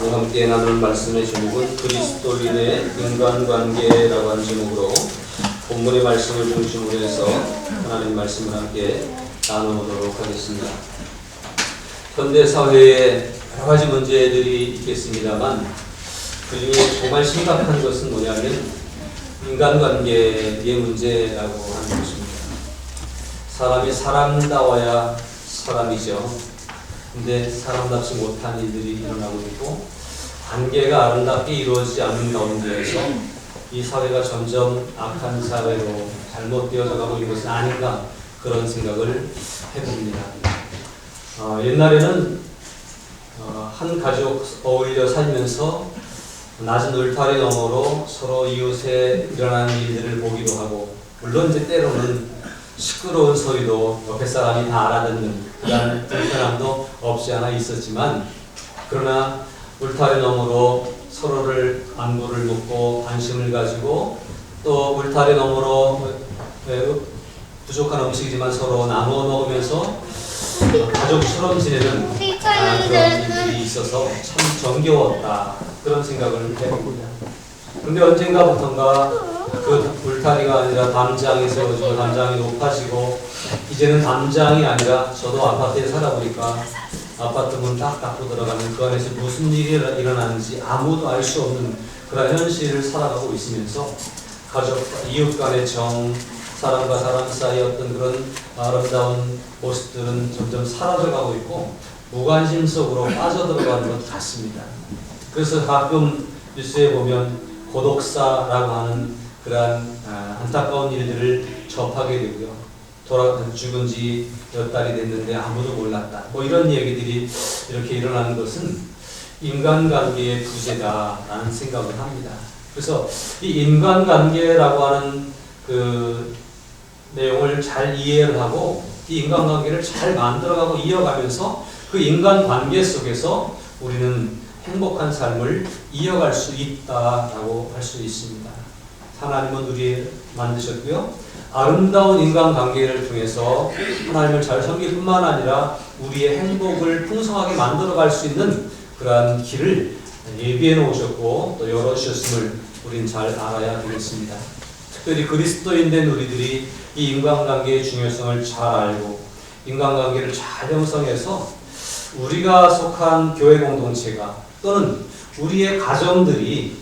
오늘 함께 나눌 말씀의 제목은 그리스도인의 인간관계라고 하는 제목으로 본문의 말씀을 중심으로 해서 하나님 말씀을 함께 나눠보도록 하겠습니다. 현대 사회에 여러 가지 문제들이 있겠습니다만 그 중에 정말 심각한 것은 뭐냐면 인간관계의 문제라고 하는 것입니다. 사람이 사람다워야 사람이죠. 근데 사람답지 못한 일들이 일어나고 있고 관계가 아름답게 이루어지지 않는 가운데에서 이 사회가 점점 악한 사회로 잘못되어져 가고 있는 것은 아닌가 그런 생각을 해봅니다. 어, 옛날에는 어, 한 가족 어울려 살면서 낮은 울타리 너머로 서로 이웃에 일어나는 일들을 보기도 하고 물론 이제 때로는 시끄러운 소리도 옆에 사람이 다 알아듣는 그런 불편함도 없지 않아 있었지만 그러나 울타리 너머로 서로를 안부를 묻고 관심을 가지고 또 울타리 너머로 부족한 음식이지만 서로 나누어 먹으면서 가족처럼 지내는 아, 그런 일들이 있어서 참 정겨웠다 그런 생각을 해봅니다. 근데 언젠가부턴가 그 울타리가 아니라 담장이 세워지고 담장이 높아지고 이제는 담장이 아니라 저도 아파트에 살아보니까 아파트 문 딱 닫고 들어가면 그 안에서 무슨 일이 일어나는지 아무도 알 수 없는 그런 현실을 살아가고 있으면서 가족, 이웃 간의 정, 사람과 사람 사이 어떤 그런 아름다운 모습들은 점점 사라져가고 있고 무관심 속으로 빠져들어가는 것 같습니다. 그래서 가끔 뉴스에 보면 고독사라고 하는 그러한 아, 안타까운 일들을 접하게 되고요. 돌아 죽은 지 몇 달이 됐는데 아무도 몰랐다. 뭐 이런 얘기들이 이렇게 일어나는 것은 인간관계의 부재다라는 생각을 합니다. 그래서 이 인간관계라고 하는 그 내용을 잘 이해를 하고 이 인간관계를 잘 만들어가고 이어가면서 그 인간관계 속에서 우리는 행복한 삶을 이어갈 수 있다라고 할 수 있습니다. 하나님은 우리 만드셨고요. 아름다운 인간관계를 통해서 하나님을 잘 섬길 뿐만 아니라 우리의 행복을 풍성하게 만들어갈 수 있는 그러한 길을 예비해 놓으셨고 또 열어주셨음을 우린 잘 알아야 되겠습니다. 특별히 그리스도인 된 우리들이 이 인간관계의 중요성을 잘 알고 인간관계를 잘 형성해서 우리가 속한 교회 공동체가 또는 우리의 가정들이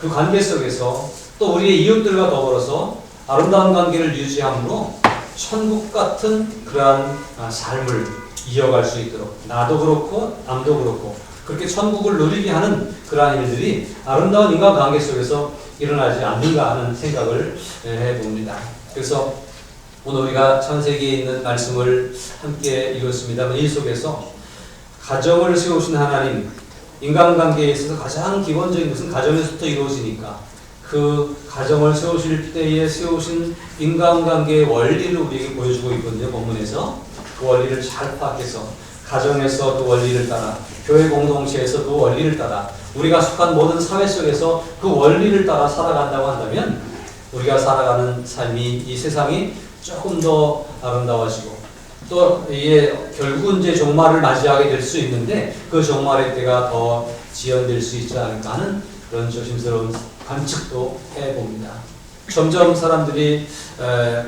그 관계 속에서 또 우리의 이웃들과 더불어서 아름다운 관계를 유지함으로 천국 같은 그러한 삶을 이어갈 수 있도록 나도 그렇고 남도 그렇고 그렇게 천국을 누리게 하는 그러한 일들이 아름다운 인간관계 속에서 일어나지 않는가 하는 생각을 해봅니다. 그래서 오늘 우리가 창세기에 있는 말씀을 함께 읽었습니다만 이 속에서 가정을 세우신 하나님 인간관계에 있어서 가장 기본적인 것은 가정에서부터 이루어지니까 그 가정을 세우실 때에 세우신 인간관계의 원리를 우리에게 보여주고 있거든요 본문에서. 그 원리를 잘 파악해서 가정에서 그 원리를 따라 교회 공동체에서 그 원리를 따라 우리가 속한 모든 사회 속에서 그 원리를 따라 살아간다고 한다면 우리가 살아가는 삶이 이 세상이 조금 더 아름다워지고 또 이게 결국 이제 종말을 맞이하게 될 수 있는데 그 종말의 때가 더 지연될 수 있지 않을까 하는 그런 조심스러운 관측도 해봅니다. 점점 사람들이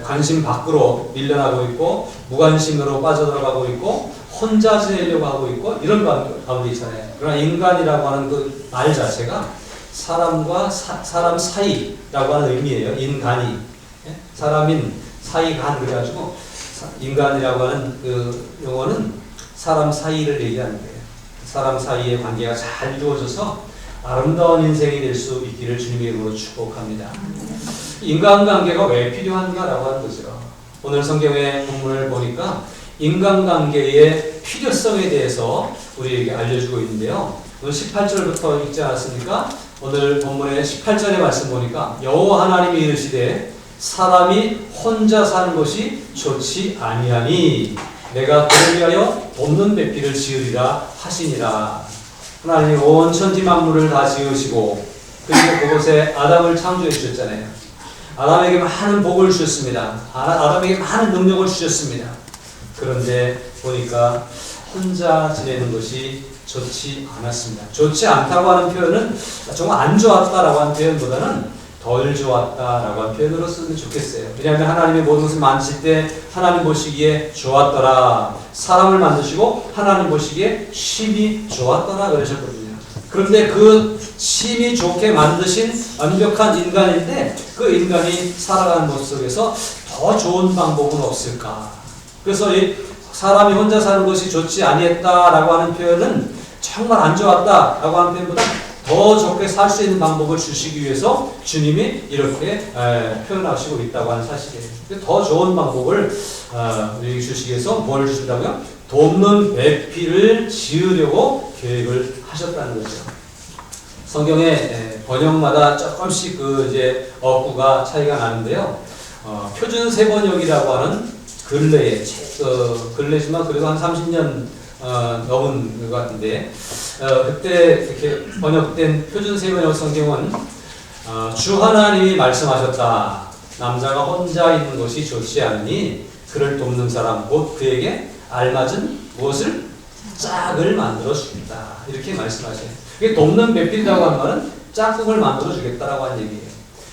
관심 밖으로 밀려나고 있고 무관심으로 빠져들어가고 있고 혼자 지내려고 하고 있고 이런 가운데 있잖아요. 그러나 인간이라고 하는 그 말 자체가 사람과 사, 사람 사이라고 하는 의미예요. 인간이 예? 사람인 사이간 그래가지고 인간이라고 하는 그 용어는 사람 사이를 얘기하는 거예요. 사람 사이의 관계가 잘 이루어져서 아름다운 인생이 될 수 있기를 주님의 이름으로 축복합니다. 인간관계가 왜 필요한가라고 하는 거죠. 오늘 성경의 본문을 보니까 인간관계의 필요성에 대해서 우리에게 알려주고 있는데요. 오늘 18절부터 읽지 않았습니까? 오늘 본문의 18절의 말씀 보니까 여호와 하나님이 이르시되 사람이 혼자 사는 것이 좋지 아니하니 내가 그를 위하여 돕는 배필을 지으리라 하시니라. 하나님이 온 천지 만물을 다 지으시고 그리고 그곳에 아담을 창조해 주셨잖아요. 아담에게 많은 복을 주셨습니다. 아담에게 많은 능력을 주셨습니다. 그런데 보니까 혼자 지내는 것이 좋지 않았습니다. 좋지 않다고 하는 표현은 정말 안 좋았다라고 하는 표현보다는 덜 좋았다라고 하는 표현으로 쓰면 좋겠어요. 왜냐하면 하나님의 모든 것을 만드실 때 하나님 보시기에 좋았더라. 사람을 만드시고 하나님 보시기에 심히 좋았더라 그러셨거든요. 그런데 그 심히 좋게 만드신 완벽한 인간인데 그 인간이 살아가는 모습 속에서 더 좋은 방법은 없을까? 그래서 이 사람이 혼자 사는 것이 좋지 아니했다라고 하는 표현은 정말 안 좋았다라고 하는 표현보다 더 좋게 살 수 있는 방법을 주시기 위해서 주님이 이렇게 에, 표현하시고 있다고 하는 사실이에요. 더 좋은 방법을 어, 우리에게 주시기 위해서 뭘 주신다고요? 돕는 배필을 지으려고 계획을 하셨다는 거죠. 성경의 에, 번역마다 조금씩 그 이제 어구가 차이가 나는데요. 어, 표준 세번역이라고 하는 근래에 책, 어, 근래지만 그래도 한 30년 어, 넘은 것 같은데 어, 그때 이렇게 번역된 표준 세번역 성경은 어, 주 하나님이 말씀하셨다. 남자가 혼자 있는 것이 좋지 않으니 그를 돕는 사람 곧 그에게 알맞은 무엇을 짝을 만들어 주겠다. 이렇게 말씀하셔요. 이게 돕는 배필이라고 하는 말은 짝꿍을 만들어 주겠다라고 하는 얘기예요.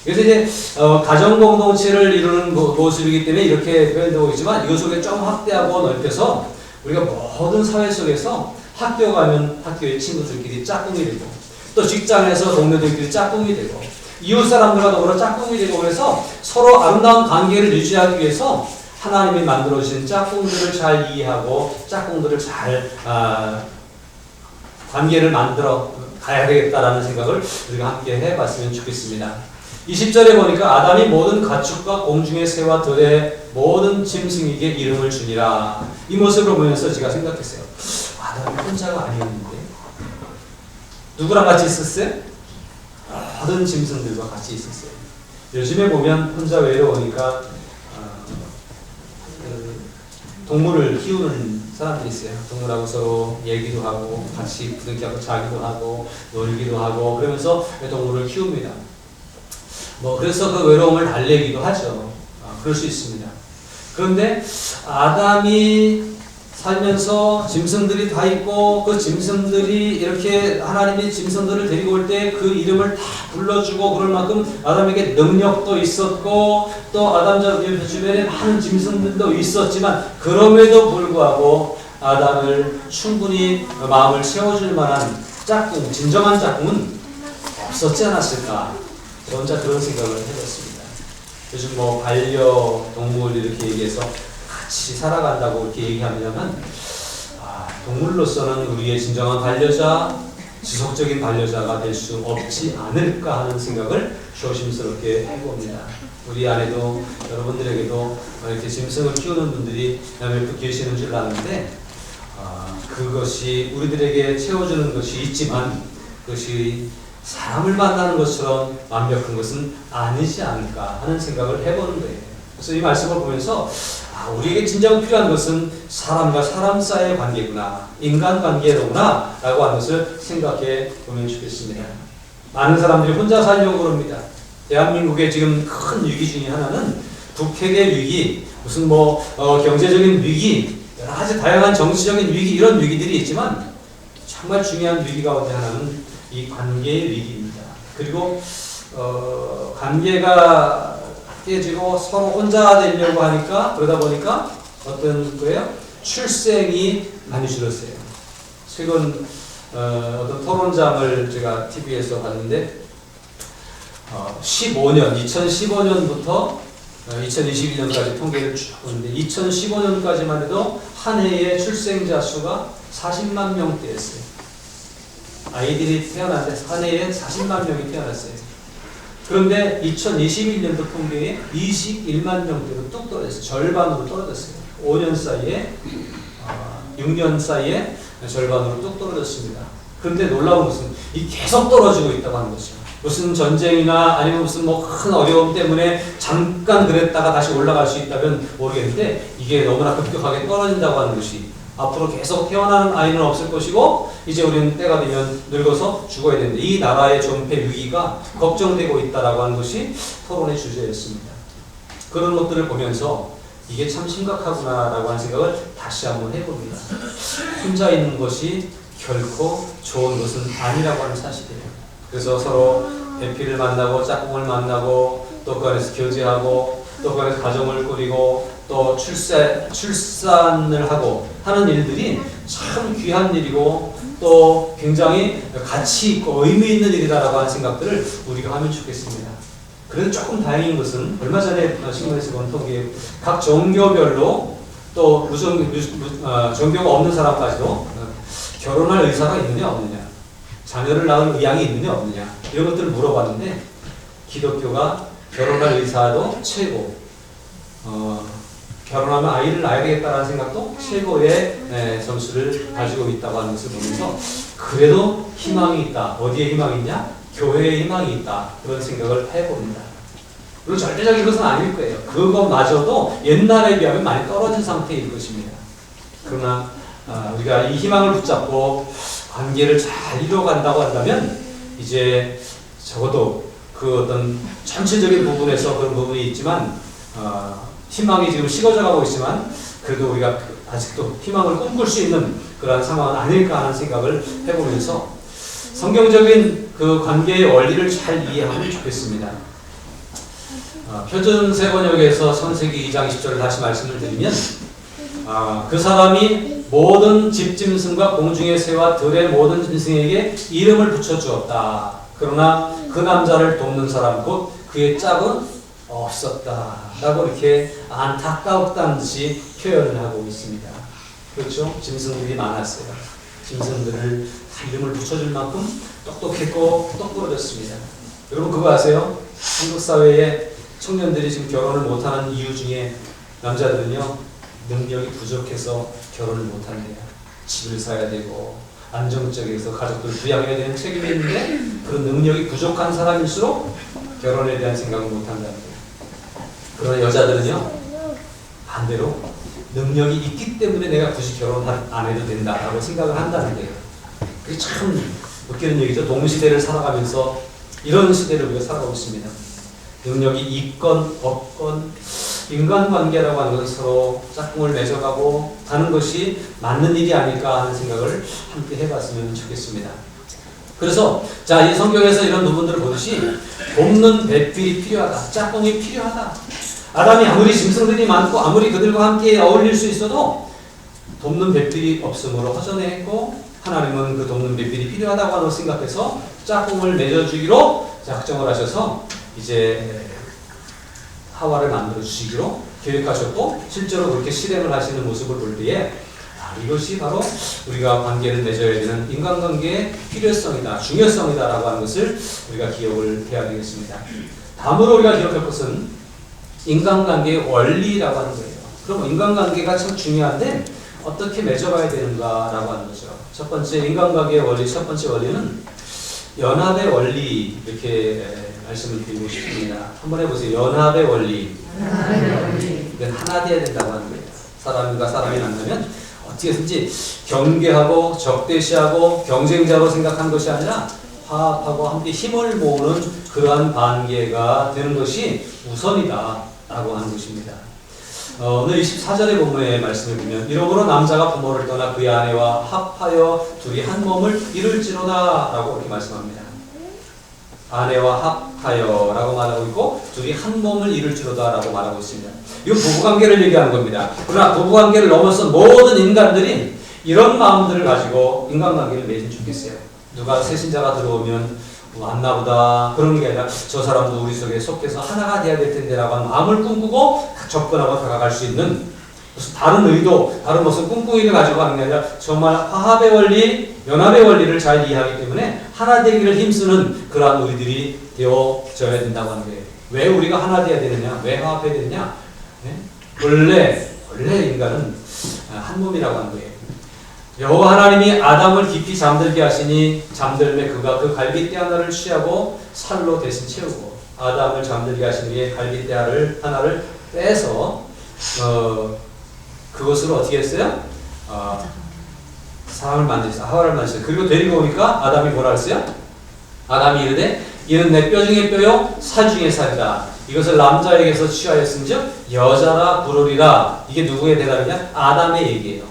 그래서 이제 어, 가정 공동체를 이루는 모- 모습이기 때문에 이렇게 표현되고 있지만 이것 속에 좀 확대하고 넓혀서 우리가 모든 사회 속에서 학교 가면 학교의 친구들끼리 짝꿍이 되고 또 직장에서 동료들끼리 짝꿍이 되고 이웃 사람들과 더불어 짝꿍이 되고 그래서 서로 아름다운 관계를 유지하기 위해서 하나님이 만들어 주신 짝꿍들을 잘 이해하고 짝꿍들을 잘 아, 관계를 만들어 가야 되겠다라는 생각을 우리가 함께 해봤으면 좋겠습니다. 20절에 보니까 아담이 모든 가축과 공중의 새와 들의 모든 짐승에게 이름을 주니라. 이 모습을 보면서 제가 생각했어요. 아담이 혼자가 아니었는데 누구랑 같이 있었어요? 모든 짐승들과 같이 있었어요. 요즘에 보면 혼자 외로우니까 어, 그 동물을 키우는 사람들이 있어요. 동물하고 서로 얘기도 하고 같이 부둥켜고 자기도 하고 놀기도 하고 그러면서 동물을 키웁니다. 뭐 그래서 그 외로움을 달래기도 하죠. 아, 그럴 수 있습니다. 그런데 아담이 살면서 짐승들이 다 있고 그 짐승들이 이렇게 하나님이 짐승들을 데리고 올 때 그 이름을 다 불러주고 그럴 만큼 아담에게 능력도 있었고 또 아담 주변에 많은 짐승들도 있었지만 그럼에도 불구하고 아담을 충분히 마음을 채워줄 만한 짝꿍, 진정한 짝꿍은 없었지 않았을까? 저 혼자 그런 생각을 해봤습니다. 요즘 뭐 반려동물 이렇게 얘기해서 같이 살아간다고 이렇게 얘기하면 아, 동물로서는 우리의 진정한 반려자, 지속적인 반려자가 될 수 없지 않을까 하는 생각을 조심스럽게 해봅니다. 우리 안에도 여러분들에게도 이렇게 짐승을 키우는 분들이 몇 계시는 줄 아는데 아, 그것이 우리들에게 채워주는 것이 있지만 그것이 사람을 만나는 것처럼 완벽한 것은 아니지 않을까 하는 생각을 해보는 거예요. 그래서 이 말씀을 보면서 아, 우리에게 진정 필요한 것은 사람과 사람 사이의 관계구나, 인간 관계로구나, 라고 하는 것을 생각해 보면 좋겠습니다. 많은 사람들이 혼자 살려고 그럽니다. 대한민국의 지금 큰 위기 중에 하나는 북핵의 위기, 무슨 뭐 어, 경제적인 위기, 여러 가지 다양한 정치적인 위기 이런 위기들이 있지만 정말 중요한 위기 가운데 하나는 이 관계의 위기입니다. 그리고 어, 관계가 깨지고 서로 혼자 되려고 하니까 그러다 보니까 어떤 거예요? 출생이 많이 줄었어요. 최근 어, 어떤 토론장을 제가 TV에서 봤는데 어, 15년, 2015년부터 2021년까지 통계를 쭉 보는데 2015년까지만 해도 한 해의 출생자 수가 40만 명대였어요. 아이들이 태어났는데 한 해에 40만 명이 태어났어요. 그런데 2021년도 통계에 21만 명대로 뚝 떨어졌어요. 절반으로 떨어졌어요. 5년 사이에, 어, 6년 사이에 절반으로 뚝 떨어졌습니다. 그런데 놀라운 것은 이 계속 떨어지고 있다고 하는 거죠. 무슨 전쟁이나 아니면 무슨 뭐 큰 어려움 때문에 잠깐 그랬다가 다시 올라갈 수 있다면 모르겠는데 이게 너무나 급격하게 떨어진다고 하는 것이 앞으로 계속 태어나는 아이는 없을 것이고 이제 우리는 때가 되면 늙어서 죽어야 되는데 이 나라의 존폐 위기가 걱정되고 있다라고 하는 것이 토론의 주제였습니다. 그런 것들을 보면서 이게 참 심각하구나라고 하는 생각을 다시 한번 해봅니다. 혼자 있는 것이 결코 좋은 것은 아니라고 하는 사실이에요. 그래서 서로 배피를 만나고 짝꿍을 만나고 또 그 안에서 교제하고 또그 안에서 가정을 꾸리고 또 출세, 출산을 하고 하는 일들이 참 귀한 일이고 또 굉장히 가치 있고 의미 있는 일이다라고 하는 생각들을 우리가 하면 좋겠습니다. 그래도 조금 다행인 것은 얼마 전에 신문에서 본 통계 각 종교별로 또 무종, 무, 어, 종교가 없는 사람까지도 어, 결혼할 의사가 있느냐 없느냐 자녀를 낳을 의향이 있느냐 없느냐 이런 것들을 물어봤는데 기독교가 결혼할 의사도 최고 어, 결혼하면 아이를 낳아야 되겠다는 생각도 최고의 네, 점수를 가지고 있다고 하는 것을 보면서 그래도 희망이 있다. 어디에 희망이 있냐? 교회에 희망이 있다. 그런 생각을 해봅니다. 그리고 절대적인 것은 아닐 거예요. 그것마저도 옛날에 비하면 많이 떨어진 상태일 것입니다. 그러나 아, 우리가 이 희망을 붙잡고 관계를 잘 이뤄간다고 한다면 이제 적어도 그 어떤 전체적인 부분에서 그런 부분이 있지만 어, 희망이 지금 식어져 가고 있지만 그래도 우리가 아직도 희망을 꿈꿀 수 있는 그러한 상황은 아닐까 하는 생각을 해보면서 성경적인 그 관계의 원리를 잘 이해하면 좋겠습니다. 어, 표준 세 번역에서 선세기 2장 10절을 다시 말씀을 드리면 아, 그 사람이 모든 집짐승과 공중의 새와 들의 모든 짐승에게 이름을 붙여 주었다. 그러나 그 남자를 돕는 사람 곧 그의 짝은 없었다. 라고 이렇게 안타까웠다는 듯이 표현을 하고 있습니다. 그렇죠? 짐승들이 많았어요. 짐승들을 다 이름을 붙여줄 만큼 똑똑했고 똑부러졌습니다. 여러분 그거 아세요? 한국 사회에 청년들이 지금 결혼을 못하는 이유 중에 남자들은요 능력이 부족해서 결혼을 못한대요. 집을 사야 되고 안정적에서 가족들을 부양해야 되는 책임이 있는데 그런 능력이 부족한 사람일수록 결혼에 대한 생각을 못한다는 거예요. 그러나 여자들은요 반대로 능력이 있기 때문에 내가 굳이 결혼 안 해도 된다라고 생각을 한다는 거예요. 그게 참 웃기는 얘기죠. 동시대를 살아가면서 이런 시대를 우리가 살아가고 있습니다. 능력이 있건 없건 인간관계라고 하는 것은 서로 짝꿍을 맺어가고 하는 것이 맞는 일이 아닐까 하는 생각을 함께 해봤으면 좋겠습니다. 그래서 자 이 성경에서 이런 부분들을 보듯이 돕는 배필이 필요하다. 짝꿍이 필요하다. 아담이 아무리 짐승들이 많고 아무리 그들과 함께 어울릴 수 있어도 돕는 배필이 없으므로 허전했고 하나님은 그 돕는 배필이 필요하다고 하는 생각해서 짝꿍을 맺어주기로 작정을 하셔서 이제 하와를 만들어 주시기로 계획하셨고 실제로 그렇게 실행을 하시는 모습을 볼 때에 아, 이것이 바로 우리가 관계를 맺어야 되는 인간관계의 필요성이다, 중요성이다라고 하는 것을 우리가 기억을 해야 되겠습니다. 다음으로 우리가 기억할 것은 인간관계의 원리라고 하는 거예요. 그럼 인간관계가 참 중요한데 어떻게 맺어가야 되는가라고 하는 거죠. 첫 번째 인간관계의 원리, 첫 번째 원리는 연합의 원리 이렇게 말씀을 드리고 싶습니다. 한번 해보세요. 연합의 원리. 이건 하나 돼야 된다고 하는 거예요. 사람과 사람이 만나면 어떻게든지 경계하고 적대시하고 경쟁자로 생각하는 것이 아니라 화합하고 함께 힘을 모으는 그러한 관계가 되는 것이 우선이다라고 하는 것입니다. 어, 오늘 24절의 본문의 말씀을 보면 이러므로 남자가 부모를 떠나 그의 아내와 합하여 둘이 한 몸을 이룰지로다 라고 이렇게 말씀합니다. 아내와 합하여 라고 말하고 있고 둘이 한 몸을 이룰지로다 라고 말하고 있습니다. 이건 부부관계를 얘기하는 겁니다. 그러나 부부관계를 넘어서 모든 인간들이 이런 마음들을 가지고 인간관계를 맺으면 좋겠어요. 누가 새 신자가 들어오면 왔나보다 그런 게 아니라 저 사람도 우리 속에 속해서 하나가 돼야 될 텐데라고 하는 마음을 꿈꾸고 접근하고 다가갈 수 있는 무슨 다른 의도, 다른 무슨 꿍꿍이를 가지고 하는 게 아니라 정말 화합의 원리, 연합의 원리를 잘 이해하기 때문에 하나 되기를 힘쓰는 그러한 우리들이 되어져야 된다고 하는 거예요. 왜 우리가 하나 돼야 되느냐? 왜 화합해야 되느냐? 네? 원래 원래 인간은 한 몸이라고 하는 거예요. 여호와 하나님이 아담을 깊이 잠들게 하시니 잠들매 그가 그 갈빗대 하나를 취하고 살로 대신 채우고 아담을 잠들게 하신 후에 갈빗대 하나를 빼서 어 그것으로 어떻게 했어요? 어, 사람을 만드셨어요. 하와를 만드셨어요. 그리고 데리고 오니까 아담이 뭐라 했어요? 아담이 이르되 이는 내 뼈 중에 뼈요 살 중에 살이다. 이것을 남자에게서 취하였은즉 여자라 부르리라. 이게 누구의 대답이냐? 아담의 얘기예요.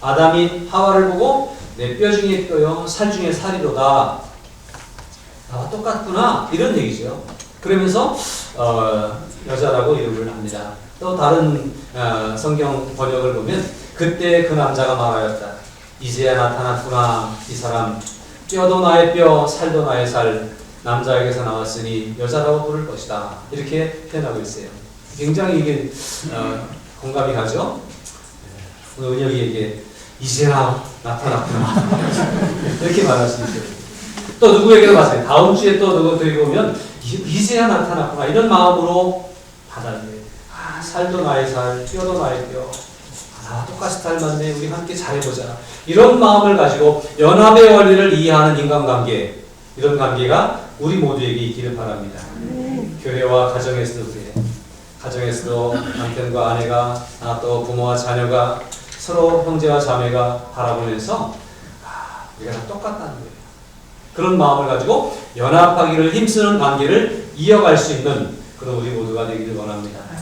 아담이 하와를 보고 내 뼈 중에 뼈요, 살 중에 살이로다. 나와 똑같구나 이런 얘기죠. 그러면서 어, 여자라고 이름을 합니다. 또 다른 어, 성경 번역을 보면 그때 그 남자가 말하였다. 이제야 나타났구나 이 사람 뼈도 나의 뼈 살도 나의 살 남자에게서 나왔으니 여자라고 부를 것이다 이렇게 표현하고 있어요. 굉장히 이게 어, 공감이 가죠. 오늘 은혁이에게 이제야 나타났구나 이렇게 말할 수 있어요. 또 누구에게도 마찬가지. 다음 주에 또 누구 들고 오면 이- 이제야 나타났구나 이런 마음으로 받아들여요. 아, 살도 나의 살, 뼈도 나의 뼈. 아, 나와 똑같이 닮았네. 우리 함께 잘해보자. 이런 마음을 가지고 연합의 원리를 이해하는 인간관계 이런 관계가 우리 모두에게 있기를 바랍니다. 교회와 가정에서도 그래. 가정에서도 남편과 아내가 아, 또 부모와 자녀가 서로 형제와 자매가 바라보면서 아, 우리가 다 똑같다는 거예요. 그런 마음을 가지고 연합하기를 힘쓰는 관계를 이어갈 수 있는 그런 우리 모두가 되기를 원합니다.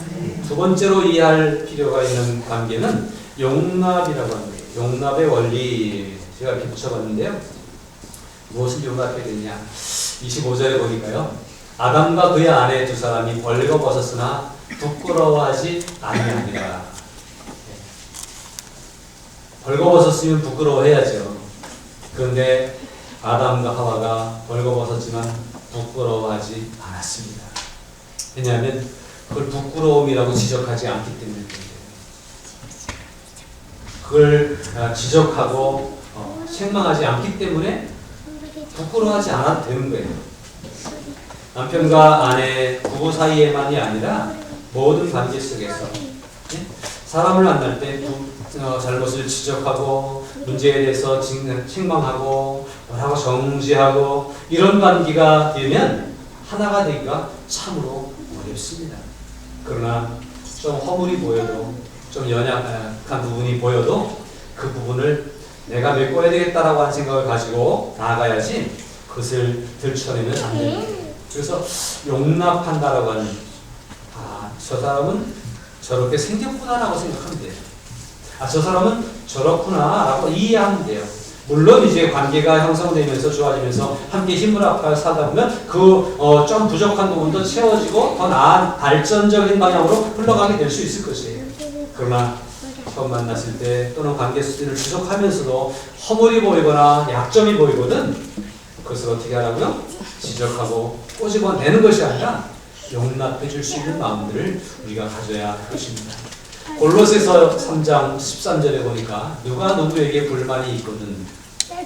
두 번째로 이해할 필요가 있는 관계는 용납이라고 거예요. 용납의 원리 제가 이렇게 붙여봤는데요. 무엇을 용납해야 되냐? 25절에 보니까요. 아담과 그의 아내 두 사람이 벌거벗었으나 부끄러워하지 아니하니라. 네. 벌거벗었으면 부끄러워해야죠. 그런데 아담과 하와가 벌거벗었지만 부끄러워하지 않았습니다. 왜냐하면 그걸 부끄러움이라고 지적하지 않기 때문에. 그걸 아, 지적하고 어, 책망하지 않기 때문에 부끄러워하지 않아도 되는 거예요. 남편과 아내 부부 사이에만이 아니라 모든 관계 속에서 예? 사람을 만날 때 부- 어, 잘못을 지적하고 문제에 대해서 직- 책망하고 뭐라고 정지하고 이런 관계가 되면 하나가 되기가 참으로 어렵습니다. 그러나 좀 허물이 보여도 좀 연약한 부분이 보여도 그 부분을 내가 메꿔야 되겠다라고 하는 생각을 가지고 나아가야지 그것을 들춰내면 안 됩니다. 그래서 용납한다라고 하는 아, 저 사람은 저렇게 생겼구나라고 생각하면 돼요. 아, 저 사람은 저렇구나라고 이해하면 돼요. 물론 이제 관계가 형성되면서 좋아지면서 함께 힘을 합하여 살다 보면 그 좀 부족한 부분도 채워지고 더 나은 발전적인 방향으로 흘러가게 될 수 있을 것이에요. 그러나 처음 만났을 때 또는 관계 수준을 지속하면서도 허물이 보이거나 약점이 보이거든 그것을 어떻게 하라고요? 지적하고 꼬집어내는 것이 아니라 용납해 줄 수 있는 마음들을 우리가 가져야 할 것입니다. 골로새서 3장 13절에 보니까 누가 누구에게 불만이 있거든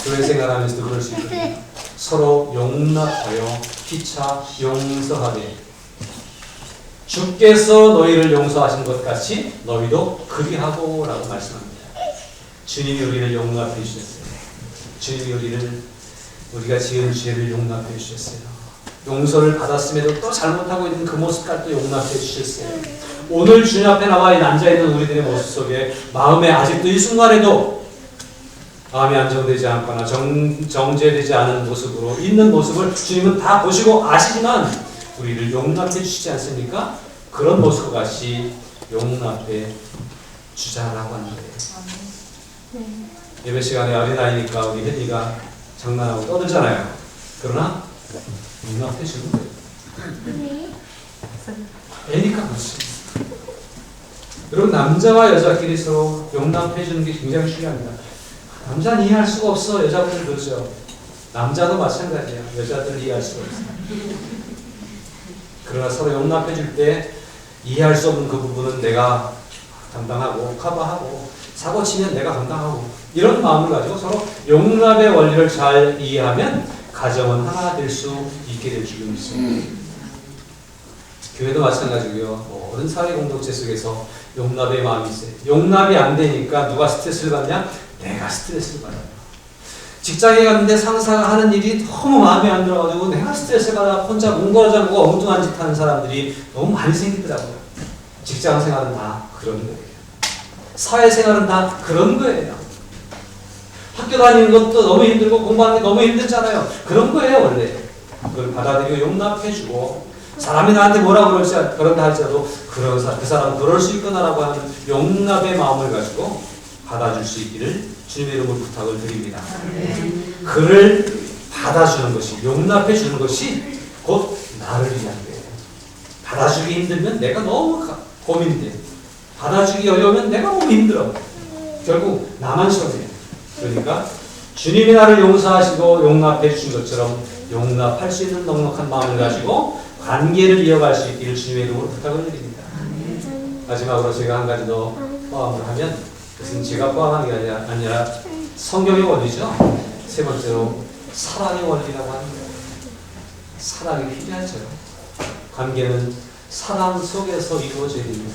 그런 생각하면서도 그럴 수 있거든요. 서로 용납하여 피차 용서하되 주께서 너희를 용서하신 것 같이 너희도 그리하고 라고 말씀합니다. 주님이 우리를 용납해 주셨어요. 주님이 우리를 우리가 지은 죄를 용납해 주셨어요. 용서를 받았음에도 또 잘못하고 있는 그 모습까지 또 용납해 주셨어요. 오늘 주님 앞에 나와 앉아 있는 우리들의 모습 속에 마음에 아직도 이 순간에도 마음이 안정되지 않거나 정, 정제되지 않은 모습으로 있는 모습을 주님은 다 보시고 아시지만 우리를 용납해 주시지 않습니까? 그런 모습과 같이 용납해 주자라고 하는 거예요. 예배 시간에 어린아이니까 우리 혜리가 장난하고 떠들잖아요. 그러나 용납해 주는 거예요. 애니까 그렇지. 여러분 남자와 여자끼리 서로 용납해 주는 게 굉장히 중요합니다. 남자는 이해할 수가 없어. 여자분들 그러죠. 남자도 마찬가지야. 여자들 이해할 수가 없어. 그러나 서로 용납해 줄 때 이해할 수 없는 그 부분은 내가 담당하고 커버하고 사고 치면 내가 감당하고 이런 마음을 가지고 서로 용납의 원리를 잘 이해하면 가정은 하나 될 수 있게 될 줄로 믿습니다. 교회도 마찬가지고요. 모든 사회 공동체 속에서 용납의 마음이 있어요. 용납이 안 되니까 누가 스트레스를 받냐? 내가 스트레스를 받아요. 직장에 갔는데 상사가 하는 일이 너무 마음에 안 들어가지고 내가 스트레스 받아 혼자 보고 엉뚱한 짓 하는 사람들이 너무 많이 생기더라고요. 직장 생활은 다 그런 거예요. 사회 생활은 다 그런 거예요. 학교 다니는 것도 너무 힘들고 공부하는 게 너무 힘들잖아요. 그런 거예요, 원래. 그걸 받아들이고 용납해주고 사람이 나한테 뭐라 그럴지 그런다 할지라도 그런 사, 그 사람은 그럴 수 있구나라고 하는 용납의 마음을 가지고 받아줄 수 있기를 주님의 이름으로 부탁을 드립니다. 그를 받아주는 것이 용납해 주는 것이 곧 나를 위한 거예요. 받아주기 힘들면 내가 너무 가- 고민돼. 받아주기 어려우면 내가 너무 힘들어. 결국 나만 손해. 그러니까 주님이 나를 용서하시고 용납해 주신 것처럼 용납할 수 있는 넉넉한 마음을 가지고 관계를 이어갈 수 있기를 주님의 이름으로 부탁을 드립니다. 마지막으로 제가 한 가지 더 포함을 하면 그것은 제가 포함하는 게 아니라, 아니라 성경의 원리죠. 세 번째로 사랑의 원리라고 하는 거예요. 사랑이 필요하죠. 관계는 사랑 속에서 이루어져야 됩니다.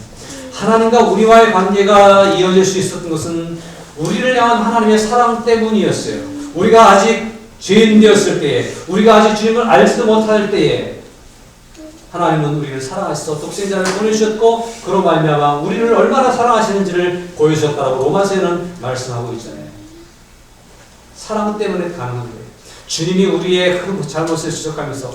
하나님과 우리와의 관계가 이어질 수 있었던 것은 우리를 향한 하나님의 사랑 때문이었어요. 우리가 아직 죄인 되었을 때에, 우리가 아직 주님을 알지도 못할 때에, 하나님은 우리를 사랑하셔서 독생자를 보내주셨고 그로 말미암아 우리를 얼마나 사랑하시는지를 보여주셨다고 로마서에는 말씀하고 있잖아요. 사랑 때문에 가능한 거예요. 주님이 우리의 그 잘못을 지적하면서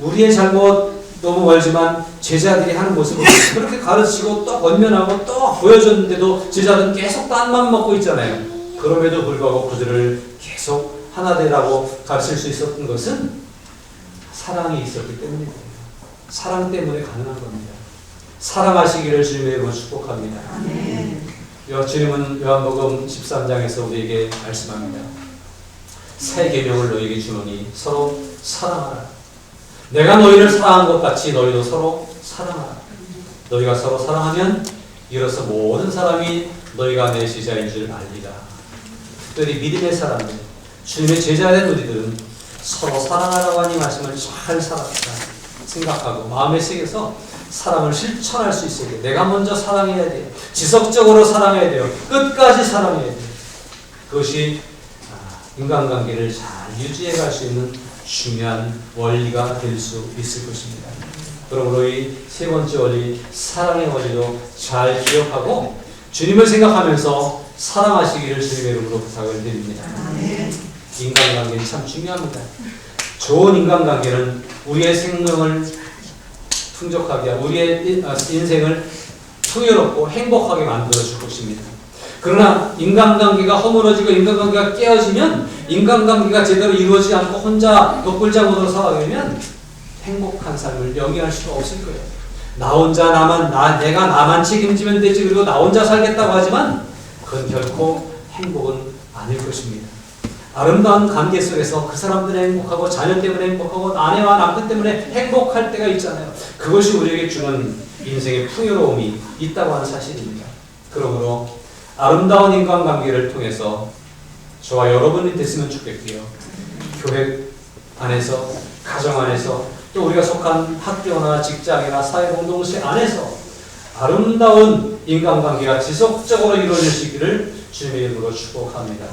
우리의 잘못 너무 멀지만 제자들이 하는 모습을 그렇게 가르치고 또 권면하고 또 보여줬는데도 제자들은 계속 딴만 먹고 있잖아요. 그럼에도 불구하고 그들을 계속 하나 되라고 가르칠 수 있었던 것은 사랑이 있었기 때문입니다. 사랑 때문에 가능한 겁니다. 사랑하시기를 주님의 이름으로 축복합니다. 여 주님은 요한복음 13장에서 우리에게 말씀합니다. 새 계명을 너희에게 주노니 서로 사랑하라. 내가 너희를 사랑한 것 같이 너희도 서로 사랑하라. 너희가 서로 사랑하면 이로써 모든 사람이 너희가 내 제자인 줄 알리라. 특별히 믿음의 사람들, 주님의 제자된 우리들은 서로 사랑하라고 하는 이 말씀을 잘 살았다 생각하고 마음에 새겨서 사랑을 실천할 수 있어야 돼. 내가 먼저 사랑해야 돼요. 지속적으로 사랑해야 돼요. 끝까지 사랑해야 돼요. 그것이 아, 인간관계를 잘 유지해 갈 수 있는 중요한 원리가 될 수 있을 것입니다. 그러므로 이 세 번째 원리, 사랑의 원리도 잘 기억하고 주님을 생각하면서 사랑하시기를 주님의 이름으로 부탁을 드립니다. 인간관계는 참 중요합니다. 좋은 인간관계는 우리의 생명을 풍족하게, 우리의 인- 아, 인생을 풍요롭고 행복하게 만들어 줄 것입니다. 그러나 인간관계가 허물어지고 인간관계가 깨어지면 인간관계가 제대로 이루어지지 않고 혼자 독불장군으로 살아가게 되면 행복한 삶을 영위할 수가 없을 거예요. 나 혼자 나만 나 내가 나만 책임지면 되지 그리고 나 혼자 살겠다고 하지만 그건 결코 행복은 아닐 것입니다. 아름다운 관계 속에서 그 사람들이 행복하고 자녀 때문에 행복하고 아내와 남편 때문에 행복할 때가 있잖아요. 그것이 우리에게 주는 인생의 풍요로움이 있다고 하는 사실입니다. 그러므로 아름다운 인간관계를 통해서 저와 여러분이 됐으면 좋겠고요. 교회 안에서, 가정 안에서, 또 우리가 속한 학교나 직장이나 사회공동체 안에서 아름다운 인간관계가 지속적으로 있기를 주님의 이름으로 축복합니다.